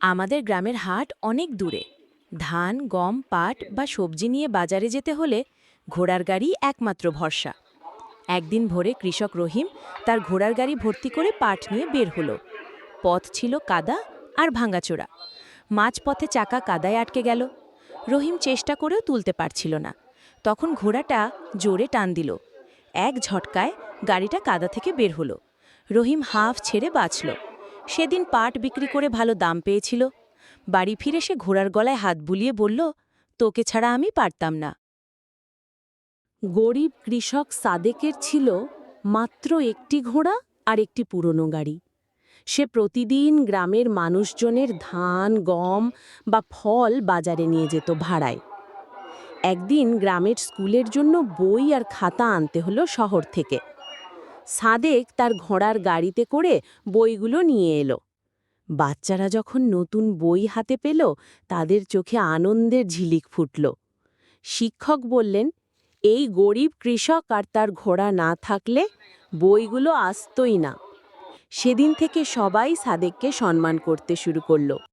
আমাদের গ্রামের হাট অনেক দূরে। ধান, গম, পাট বা সবজি নিয়ে বাজারে যেতে হলে ঘোড়ার গাড়ি একমাত্র ভরসা। একদিন ভোরে কৃষক রহিম তার ঘোড়ার গাড়ি ভর্তি করে পাট নিয়ে বের হলো। পথ ছিল কাদা আর ভাঙাচোরা। মাঝপথে চাকা কাদায় আটকে গেল। রহিম চেষ্টা করেও তুলতে পারছিল না। তখন ঘোড়াটা জোরে টান দিল। এক ঝটকায় গাড়িটা কাদা থেকে বের হলো। রহিম হাফ ছেড়ে বাঁচল। সেদিন পাট বিক্রি করে ভালো দাম পেয়েছিল। বাড়ি ফিরে সে ঘোড়ার গলায় হাত বুলিয়ে বলল, তোকে ছাড়া আমি পারতাম না। গরিব কৃষক সাদেকের ছিল মাত্র একটি ঘোড়া আর একটি পুরনো গাড়ি। সে প্রতিদিন গ্রামের মানুষজনের ধান, গম বা ফল বাজারে নিয়ে যেত ভাড়ায়। একদিন গ্রামের স্কুলের জন্য বই আর খাতা আনতে হলো শহর থেকে। সাদেক তার ঘোড়ার গাড়িতে করে বইগুলো নিয়ে এলো। বাচ্চারা যখন নতুন বই হাতে পেল, তাদের চোখে আনন্দের ঝিলিক ফুটল। শিক্ষক বললেন, এই গরিব কৃষক আর তার ঘোড়া না থাকলে বইগুলো আসতই না। সেদিন থেকে সবাই সাদেককে সম্মান করতে শুরু করল।